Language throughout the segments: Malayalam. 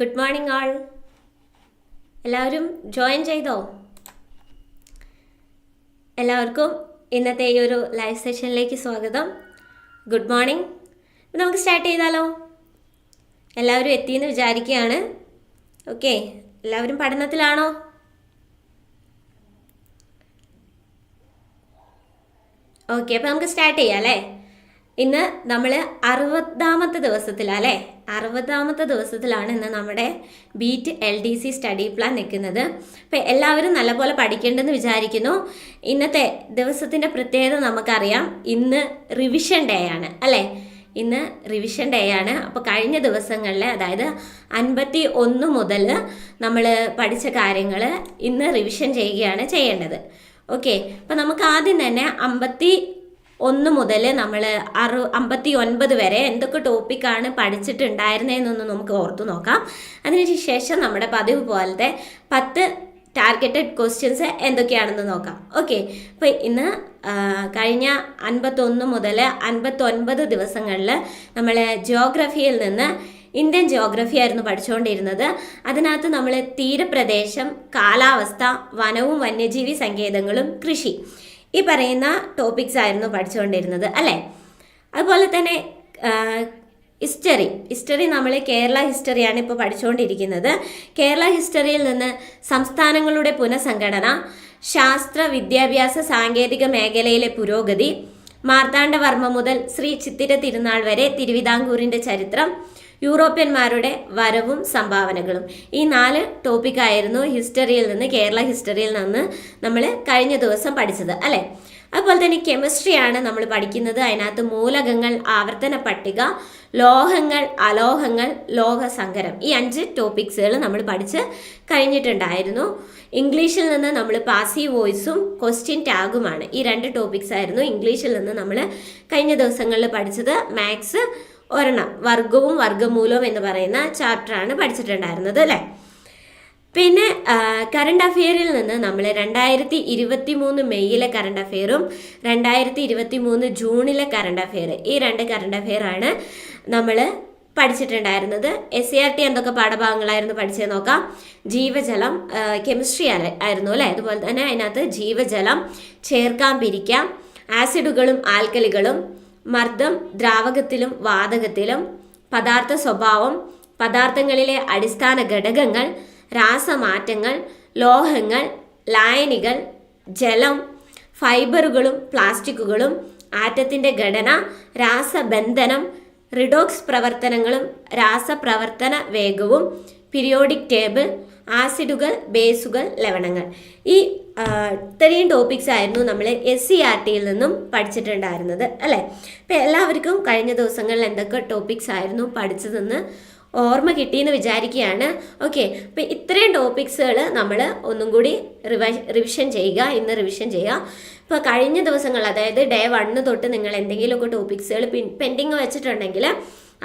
ഗുഡ് മോർണിംഗ് ആൾ എല്ലാവരും ജോയിൻ ചെയ്തോ? എല്ലാവർക്കും ഇന്നത്തെ ഈ ഒരു ലൈവ് സെഷനിലേക്ക് സ്വാഗതം. ഗുഡ് മോർണിംഗ് നമുക്ക് സ്റ്റാർട്ട് ചെയ്താലോ? എല്ലാവരും എത്തിയെന്ന് വിചാരിക്കുകയാണ്. ഓക്കെ എല്ലാവരും പഠനത്തിലാണോ? ഓക്കെ അപ്പോൾ നമുക്ക് സ്റ്റാർട്ട് ചെയ്യാം അല്ലേ? ഇന്ന് നമ്മൾ അറുപതാമത്തെ ദിവസത്തിലാണ് അല്ലേ? അറുപതാമത്തെ ദിവസത്തിലാണ് ഇന്ന് നമ്മുടെ beat L D C study plan നിൽക്കുന്നത്. അപ്പോൾ എല്ലാവരും നല്ലപോലെ പഠിക്കേണ്ടെന്ന് വിചാരിക്കുന്നു. ഇന്നത്തെ ദിവസത്തിന്റെ പ്രത്യേകത നമുക്കറിയാം. ഇന്ന് റിവിഷൻ ഡേ ആണ് അല്ലേ? ഇന്ന് റിവിഷൻ ഡേ ആണ്. അപ്പോൾ കഴിഞ്ഞ ദിവസങ്ങളിൽ അതായത് അൻപത്തി ഒന്ന് മുതൽ നമ്മൾ പഠിച്ച കാര്യങ്ങൾ ഇന്ന് റിവിഷൻ ചെയ്യുകയാണ് ചെയ്യേണ്ടത്. ഓക്കെ അപ്പോൾ നമുക്ക് ആദ്യം തന്നെ അമ്പത്തി ഒന്ന് മുതൽ നമ്മൾ അറു അമ്പത്തി ഒൻപത് വരെ എന്തൊക്കെ ടോപ്പിക്കാണ് പഠിച്ചിട്ടുണ്ടായിരുന്നതെന്നൊന്ന് നമുക്ക് ഓർത്തു നോക്കാം. അതിനുശേഷം നമ്മുടെ പതിവ് പോലത്തെ പത്ത് ടാർഗറ്റഡ് ക്വസ്റ്റ്യൻസ് എന്തൊക്കെയാണെന്ന് നോക്കാം. ഓക്കെ അപ്പോൾ ഇന്ന് കഴിഞ്ഞ അൻപത്തൊന്ന് മുതൽ അൻപത്തൊൻപത് ദിവസങ്ങളിൽ നമ്മൾ ജിയോഗ്രഫിയിൽ നിന്ന് ഇന്ത്യൻ ജിയോഗ്രഫി ആയിരുന്നു പഠിച്ചുകൊണ്ടിരുന്നത് അതിനകത്ത് നമ്മൾ തീരപ്രദേശം കാലാവസ്ഥ വനവും വന്യജീവി സങ്കേതങ്ങളും കൃഷി. ഈ പറയുന്ന ടോപ്പിക്സ് ആയിരുന്നു പഠിച്ചുകൊണ്ടിരുന്നത് അല്ലേ? അതുപോലെ തന്നെ ഹിസ്റ്ററി ഹിസ്റ്ററി നമ്മൾ കേരള ഹിസ്റ്ററിയാണ് ഇപ്പോൾ പഠിച്ചുകൊണ്ടിരിക്കുന്നത്. കേരള ഹിസ്റ്ററിയിൽ നിന്ന് സംസ്ഥാനങ്ങളുടെ പുനഃസംഘടന ശാസ്ത്ര വിദ്യാഭ്യാസ സാങ്കേതിക മേഖലയിലെ പുരോഗതി മാർത്താണ്ഡവർമ്മ മുതൽ ശ്രീ ചിത്തിര തിരുനാൾ വരെ തിരുവിതാംകൂറിന്റെ ചരിത്രം യൂറോപ്യന്മാരുടെ വരവും സംഭാവനകളും. ഈ നാല് ടോപ്പിക്കായിരുന്നു ഹിസ്റ്ററിയിൽ നിന്ന് കേരള ഹിസ്റ്ററിയിൽ നിന്ന് നമ്മൾ കഴിഞ്ഞ ദിവസം പഠിച്ചത് അല്ലേ? അതുപോലെ തന്നെ കെമിസ്ട്രിയാണ് നമ്മൾ പഠിക്കുന്നത്. അതിനകത്ത് മൂലകങ്ങൾ ആവർത്തന പട്ടിക ലോഹങ്ങൾ അലോഹങ്ങൾ ലോഹസങ്കരം ഈ അഞ്ച് ടോപ്പിക്സുകൾ നമ്മൾ പഠിച്ച് കഴിഞ്ഞിട്ടുണ്ടായിരുന്നു. ഇംഗ്ലീഷിൽ നിന്ന് നമ്മൾ പാസീവ് വോയിസും ക്വസ്റ്റ്യൻ ടാഗുമാണ് ഈ രണ്ട് ടോപ്പിക്സ് ആയിരുന്നു ഇംഗ്ലീഷിൽ നിന്ന് നമ്മൾ കഴിഞ്ഞ ദിവസങ്ങളിൽ പഠിച്ചത്. മാത്സ് ഒരെണ്ണം. വർഗവും വർഗമൂലവും എന്ന് പറയുന്ന ചാപ്റ്ററാണ് പഠിച്ചിട്ടുണ്ടായിരുന്നത് അല്ലേ? പിന്നെ കറണ്ട് അഫെയറിൽ നിന്ന് നമ്മൾ രണ്ടായിരത്തി ഇരുപത്തി മൂന്ന് മെയ്യിലെ കറണ്ട് അഫെയറും രണ്ടായിരത്തി ഇരുപത്തി മൂന്ന് ജൂണിലെ കറണ്ട് അഫെയർ ഈ രണ്ട് കറണ്ട് അഫെയർ ആണ് നമ്മൾ പഠിച്ചിട്ടുണ്ടായിരുന്നത്. എസ് സി ആർ ടി എന്തൊക്കെ പാഠഭാഗങ്ങളായിരുന്നു പഠിച്ചത് നോക്കാം. ജീവജലം കെമിസ്ട്രി ആയിരുന്നു അല്ലേ? അതുപോലെ തന്നെ അതിനകത്ത് ജീവജലം ചേർക്കാൻ പിരിക്കാം ആസിഡുകളും ആൽക്കലികളും മർദ്ദം ദ്രാവകത്തിലും വാതകത്തിലും പദാർത്ഥ സ്വഭാവം പദാർത്ഥങ്ങളിലെ അടിസ്ഥാന ഘടകങ്ങൾ രാസമാറ്റങ്ങൾ ലോഹങ്ങൾ ലായനികൾ ജലം ഫൈബറുകളും പ്ലാസ്റ്റിക്കുകളും ആറ്റത്തിന്റെ ഘടന രാസബന്ധനം റിഡോക്സ് പ്രവർത്തനങ്ങളും രാസപ്രവർത്തന വേഗവും പീരിയോഡിക് ടേബിൾ ആസിഡുകൾ ബേസുകൾ ലവണങ്ങൾ. ഈ ഇത്രയും ടോപ്പിക്സ് ആയിരുന്നു നമ്മൾ എസ് സി ആർ ടിയിൽ നിന്നും പഠിച്ചിട്ടുണ്ടായിരുന്നത് അല്ലേ? അപ്പം എല്ലാവർക്കും കഴിഞ്ഞ ദിവസങ്ങളിൽ എന്തൊക്കെ ടോപ്പിക്സ് ആയിരുന്നു പഠിച്ചതെന്ന് ഓർമ്മ കിട്ടിയെന്ന് വിചാരിക്കുകയാണ്. ഓക്കെ അപ്പം ഇത്രയും ടോപ്പിക്സുകൾ നമ്മൾ ഒന്നും കൂടി റിവ റിവിഷൻ ചെയ്യുക ഇന്ന് റിവിഷൻ ചെയ്യുക. ഇപ്പോൾ കഴിഞ്ഞ ദിവസങ്ങൾ അതായത് ഡേ വണ്ണ് തൊട്ട് നിങ്ങൾ എന്തെങ്കിലുമൊക്കെ ടോപ്പിക്സുകൾ പെൻഡിങ് വെച്ചിട്ടുണ്ടെങ്കിൽ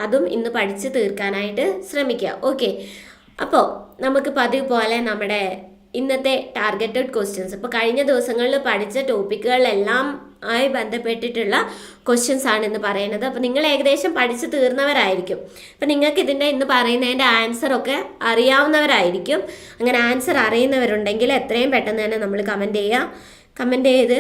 അതും ഇന്ന് പഠിച്ച് തീർക്കാനായിട്ട് ശ്രമിക്കുക. ഓക്കെ അപ്പോൾ നമുക്ക് പതിവ് പോലെ നമ്മുടെ ഇന്നത്തെ ടാർഗറ്റഡ് ക്വസ്റ്റ്യൻസ് ഇപ്പോൾ കഴിഞ്ഞ ദിവസങ്ങളിൽ പഠിച്ച ടോപ്പിക്കുകളെല്ലാം ആയി ബന്ധപ്പെട്ടിട്ടുള്ള ക്വസ്റ്റ്യൻസ് ആണ് ഇന്ന് പറയുന്നത്. അപ്പോൾ നിങ്ങൾ ഏകദേശം പഠിച്ച് തീർന്നവരായിരിക്കും. അപ്പോൾ നിങ്ങൾക്ക് ഇതിന്റെ ഇന്ന് പറയുന്നതിന്റെ ആൻസറൊക്കെ അറിയാവുന്നവരായിരിക്കും. അങ്ങനെ ആൻസർ അറിയുന്നവരുണ്ടെങ്കിൽ എത്രയും പെട്ടെന്ന് തന്നെ നമ്മൾ കമന്റ് ചെയ്യുക കമന്റ് ചെയ്ത്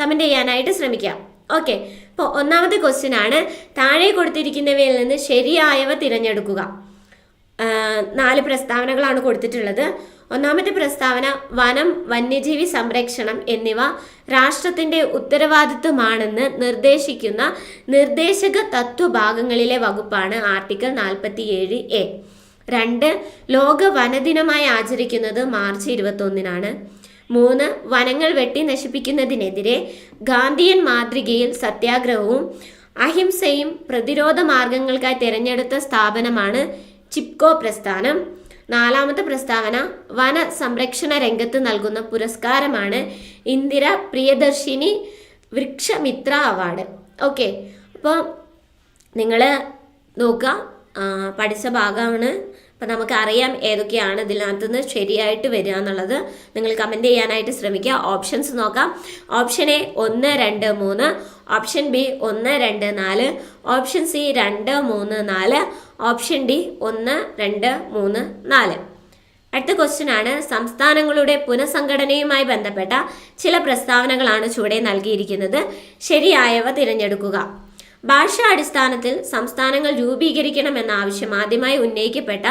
കമന്റ് ചെയ്യാനായിട്ട് ശ്രമിക്കാം. ഓക്കെ അപ്പോൾ ഒന്നാമത്തെ ക്വസ്റ്റ്യൻ ആണ്. താഴെ കൊടുത്തിരിക്കുന്നവയിൽ നിന്ന് ശരിയായവ തിരഞ്ഞെടുക്കുക. നാല് പ്രസ്താവനകളാണ് കൊടുത്തിട്ടുള്ളത്. ഒന്നാമത്തെ പ്രസ്താവന വനം വന്യജീവി സംരക്ഷണം എന്നിവ രാഷ്ട്രത്തിന്റെ ഉത്തരവാദിത്വമാണെന്ന് നിർദ്ദേശിക്കുന്ന നിർദ്ദേശക തത്വഭാഗങ്ങളിലെ വകുപ്പാണ് ആർട്ടിക്കിൾ നാൽപ്പത്തിയേഴ് എ. രണ്ട് ലോക വനദിനമായി ആചരിക്കുന്നത് മാർച്ച് ഇരുപത്തൊന്നിനാണ്. മൂന്ന് വനങ്ങൾ വെട്ടി നശിപ്പിക്കുന്നതിനെതിരെ ഗാന്ധിയൻ മാതൃകയിൽ സത്യാഗ്രഹവും അഹിംസയും പ്രതിരോധ മാർഗങ്ങൾക്കായി തിരഞ്ഞെടുത്ത സ്ഥാപനമാണ് ചിപ്കോ പ്രസ്ഥാനം. നാലാമത്തെ പ്രസ്താവന വന സംരക്ഷണ രംഗത്ത് നൽകുന്ന പുരസ്കാരമാണ് ഇന്ദിര പ്രിയദർശിനി വൃക്ഷമിത്ര അവാർഡ്. ഓക്കെ അപ്പോൾ നിങ്ങൾ നോക്കുക പഠിച്ച ഭാഗമാണ്. അപ്പം നമുക്കറിയാം ഏതൊക്കെയാണ് ഇതിനകത്തുനിന്ന് ശരിയായിട്ട് വരിക എന്നുള്ളത്. നിങ്ങൾ കമന്റ് ചെയ്യാനായിട്ട് ശ്രമിക്കുക ഓപ്ഷൻസ് നോക്കാം. ഓപ്ഷൻ എ ഒന്ന് രണ്ട് മൂന്ന്. ഓപ്ഷൻ ബി ഒന്ന് രണ്ട് നാല്. ഓപ്ഷൻ സി രണ്ട് മൂന്ന് നാല്. ഓപ്ഷൻ ഡി ഒന്ന് രണ്ട് മൂന്ന് നാല്. അടുത്ത ക്വസ്റ്റ്യൻ ആണ്. സംസ്ഥാനങ്ങളുടെ പുനഃസംഘടനയുമായി ബന്ധപ്പെട്ട ചില പ്രസ്താവനകളാണ് ചുവടെ നൽകിയിരിക്കുന്നത്. ശരിയായവ തിരഞ്ഞെടുക്കുക. ഭാഷാ അടിസ്ഥാനത്തിൽ സംസ്ഥാനങ്ങൾ രൂപീകരിക്കണമെന്ന ആവശ്യം ആദ്യമായി ഉന്നയിക്കപ്പെട്ട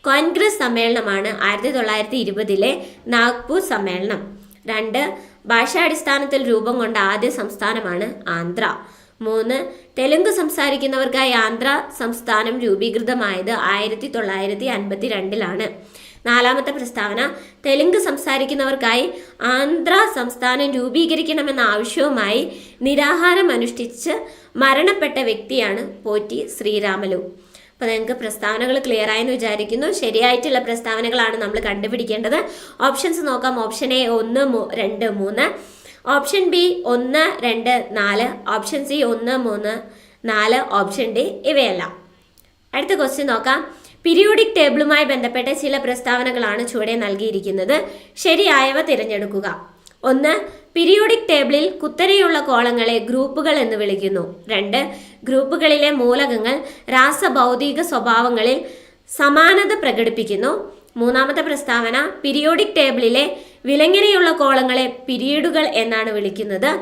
കോൺഗ്രസ് സമ്മേളനമാണ് ആയിരത്തി തൊള്ളായിരത്തി ഇരുപതിലെ നാഗ്പൂർ സമ്മേളനം. രണ്ട് ഭാഷാടിസ്ഥാനത്തിൽ രൂപം കൊണ്ട ആദ്യ സംസ്ഥാനമാണ് ആന്ധ്ര. മൂന്ന് തെലുങ്ക് സംസാരിക്കുന്നവർക്കായി ആന്ധ്ര സംസ്ഥാനം രൂപീകൃതമായത് ആയിരത്തി തൊള്ളായിരത്തി അൻപത്തി രണ്ടിലാണ് നാലാമത്തെ പ്രസ്താവന തെലുങ്ക് സംസാരിക്കുന്നവർക്കായി ആന്ധ്ര സംസ്ഥാനം രൂപീകരിക്കണമെന്ന ആവശ്യവുമായി നിരാഹാരം അനുഷ്ഠിച്ച് മരണപ്പെട്ട വ്യക്തിയാണ് പോറ്റി ശ്രീരാമലു. അപ്പോൾ നിങ്ങൾക്ക് പ്രസ്താവനകൾ ക്ലിയർ ആയെന്ന് വിചാരിക്കുന്നു. ശരിയായിട്ടുള്ള പ്രസ്താവനകളാണ് നമ്മൾ കണ്ടുപിടിക്കേണ്ടത്. ഓപ്ഷൻസ് നോക്കാം. ഓപ്ഷൻ എ ഒന്ന് രണ്ട് മൂന്ന്. ഓപ്ഷൻ ബി ഒന്ന് രണ്ട് നാല്. ഓപ്ഷൻ സി ഒന്ന് മൂന്ന് നാല്. ഓപ്ഷൻ ഡി ഇവയല്ല. അടുത്ത ക്വസ്റ്റ്യൻ നോക്കാം. പിരിയോഡിക് ടേബിളുമായി ബന്ധപ്പെട്ട ചില പ്രസ്താവനകളാണ് ചുവടെ നൽകിയിരിക്കുന്നത്. ശരിയായവ തിരഞ്ഞെടുക്കുക. ഒന്ന് പിരിയോഡിക് ടേബിളിൽ കുത്തനെയുള്ള കോളങ്ങളെ ഗ്രൂപ്പുകൾ എന്ന് വിളിക്കുന്നു. രണ്ട് ഗ്രൂപ്പുകളിലെ മൂലകങ്ങൾ രാസഭൗതിക സ്വഭാവങ്ങളിൽ സമാനത പ്രകടിപ്പിക്കുന്നു. മൂന്നാമത്തെ പ്രസ്താവന പിരിയോഡിക് ടേബിളിലെ വിലങ്ങനെയുള്ള കോളങ്ങളെ പിരീഡുകൾ എന്നാണ് വിളിക്കുന്നത്.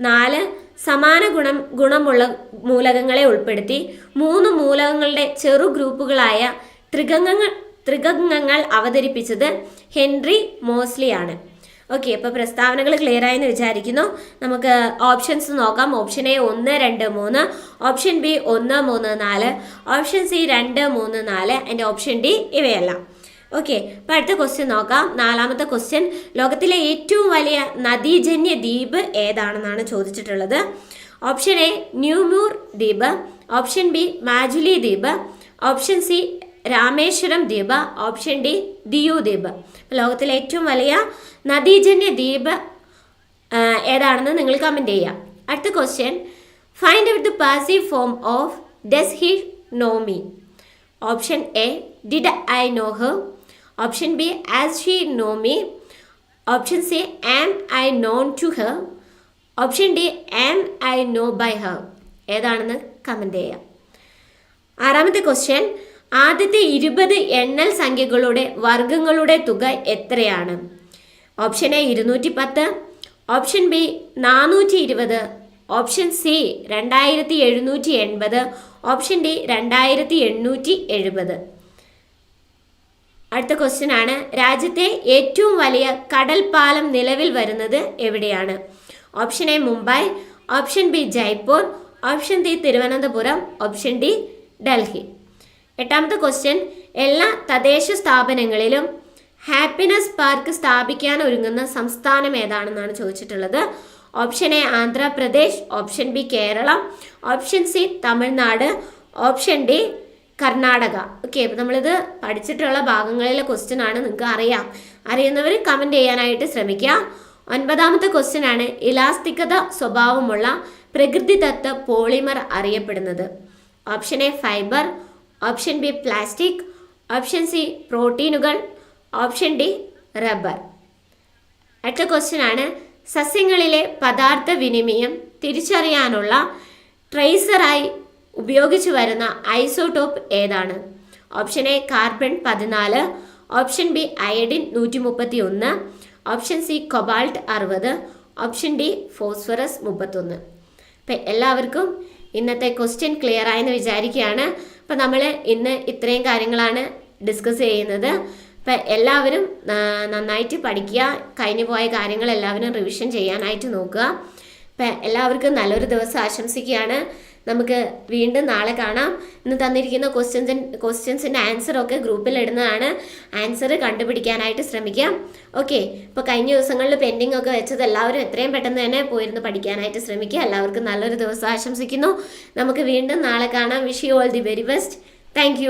നാല് സമാന ഗുണം ഗുണമുള്ള മൂലകങ്ങളെ ഉൾപ്പെടുത്തി. മൂന്ന് മൂലകങ്ങളുടെ ചെറു ഗ്രൂപ്പുകളായ ത്രികങ്ങൾ ത്രികങ്ങൾ അവതരിപ്പിച്ചത് ഹെൻറി മോസ്ലി ആണ്. ഓക്കെ അപ്പോൾ പ്രസ്താവനകൾ ക്ലിയർ ആയെന്ന് വിചാരിക്കുന്നു. നമുക്ക് ഓപ്ഷൻസ് നോക്കാം. ഓപ്ഷൻ എ ഒന്ന് രണ്ട് മൂന്ന്. ഓപ്ഷൻ ബി ഒന്ന് മൂന്ന് നാല്. ഓപ്ഷൻ സി രണ്ട് മൂന്ന് നാല്. ആൻഡ് ഓപ്ഷൻ ഡി ഇവയെല്ലാം. ഓക്കെ അപ്പോൾ അടുത്ത ക്വസ്റ്റ്യൻ നോക്കാം. നാലാമത്തെ ക്വസ്റ്റ്യൻ ലോകത്തിലെ ഏറ്റവും വലിയ നദീജന്യ ദ്വീപ് ഏതാണെന്നാണ് ചോദിച്ചിട്ടുള്ളത്. ഓപ്ഷൻ എ ന്യൂമൂർ ദ്വീപ്. ഓപ്ഷൻ ബി മാജുലി ദ്വീപ്. ഓപ്ഷൻ സി രാമേശ്വരം ദ്വീപ്. ഓപ്ഷൻ ഡി ദിയു ദ്വീപ്. ലോകത്തിലെ ഏറ്റവും വലിയ നദീജന്യ ദ്വീപ് ഏതാണെന്ന് നിങ്ങൾ കമന്റ് ചെയ്യാം. അടുത്ത question find out the passive form of does he know me option A did I know her option B as she know me option C am I known to her option D am I know by her ഏതാണെന്ന് കമന്റ് ചെയ്യാം. ആറാമത്തെ ക്വസ്റ്റ്യൻ ആദ്യത്തെ ഇരുപത് എണ്ണൽ സംഖ്യകളുടെ വർഗങ്ങളുടെ തുക എത്രയാണ്? ഓപ്ഷൻ എ ഇരുന്നൂറ്റി പത്ത് ഓപ്ഷൻ ബി നാനൂറ്റി ഇരുപത് ഓപ്ഷൻ സി രണ്ടായിരത്തി എഴുന്നൂറ്റി എൺപത് ഓപ്ഷൻ ഡി രണ്ടായിരത്തി എണ്ണൂറ്റി എഴുപത് അടുത്ത ക്വസ്റ്റ്യൻ ആണ്. രാജ്യത്തെ ഏറ്റവും വലിയ കടൽ പാലം നിലവിൽ വരുന്നത് എവിടെയാണ്? Option A Mumbai option B Jaipur option D Thiruvananthapuram option D Delhi എട്ടാമത്തെ ക്വസ്റ്റ്യൻ എല്ലാ തദ്ദേശ സ്ഥാപനങ്ങളിലും ഹാപ്പിനെസ് പാർക്ക് സ്ഥാപിക്കാൻ ഒരുങ്ങുന്ന സംസ്ഥാനം ഏതാണെന്നാണ് ചോദിച്ചിട്ടുള്ളത്. Option A Andhra Pradesh. Option B Keralam. Option C Tamil Nadu. Option D Karnataka. Okay അപ്പം നമ്മളിത് പഠിച്ചിട്ടുള്ള ഭാഗങ്ങളിലെ ക്വസ്റ്റ്യൻ ആണ് നിങ്ങൾക്ക് അറിയാം. അറിയുന്നവർ കമന്റ് ചെയ്യാനായിട്ട് ശ്രമിക്കുക. ഒൻപതാമത്തെ ക്വസ്റ്റ്യൻ ആണ് ഇലാസ്തികത സ്വഭാവമുള്ള പ്രകൃതിദത്ത പോളിമർ അറിയപ്പെടുന്നത്. Option A fibre option B plastic option C പ്രോട്ടീനുകൾ. ഓപ്ഷൻ ഡി റബ്ബർ അടുത്ത ക്വസ്റ്റ്യൻ ആണ് സസ്യങ്ങളിലെ പദാർത്ഥ വിനിമയം തിരിച്ചറിയാനുള്ള ട്രേസറായി ഉപയോഗിച്ചു വരുന്ന ഐസോടോപ്പ് ഏതാണ്? ഓപ്ഷൻ എ കാർബൺ പതിനാല് ഓപ്ഷൻ ബി അയഡിൻ നൂറ്റി മുപ്പത്തി ഒന്ന് ഓപ്ഷൻ സി കൊബാൾട്ട് അറുപത് ഓപ്ഷൻ ഡി ഫോസ്ഫറസ് മുപ്പത്തൊന്ന്. അപ്പം എല്ലാവർക്കും ഇന്നത്തെ ക്വസ്റ്റ്യൻ ക്ലിയർ ആയെന്ന് വിചാരിക്കുകയാണ്. അപ്പം നമ്മൾ ഇന്ന് ഇത്രയും കാര്യങ്ങളാണ് ഡിസ്കസ് ചെയ്യുന്നത്. അപ്പം എല്ലാവരും നന്നായിട്ട് പഠിക്കുക കഴിഞ്ഞു പോയ കാര്യങ്ങൾ എല്ലാവരും റിവിഷൻ ചെയ്യാനായിട്ട് നോക്കുക. അപ്പം എല്ലാവർക്കും നല്ലൊരു ദിവസം ആശംസിക്കുകയാണ്. നമുക്ക് വീണ്ടും നാളെ കാണാം. ഇന്ന് തന്നിരിക്കുന്ന ക്വസ്റ്റ്യൻസിൻ ക്വസ്റ്റ്യൻസിന്റെ ആൻസറൊക്കെ ഗ്രൂപ്പിൽ ഇടുന്നതാണ്. ആൻസർ കണ്ടുപിടിക്കാനായിട്ട് ശ്രമിക്കാം. ഓക്കെ ഇപ്പോൾ കഴിഞ്ഞ ദിവസങ്ങളിൽ പെൻഡിങ് ഒക്കെ വെച്ചത് എല്ലാവരും എത്രയും പെട്ടെന്ന് തന്നെ പോയിരുന്ന് പഠിക്കാനായിട്ട് ശ്രമിക്കുക. എല്ലാവർക്കും നല്ലൊരു ദിവസം ആശംസിക്കുന്നു. നമുക്ക് വീണ്ടും നാളെ കാണാം. Wish you all the very best thank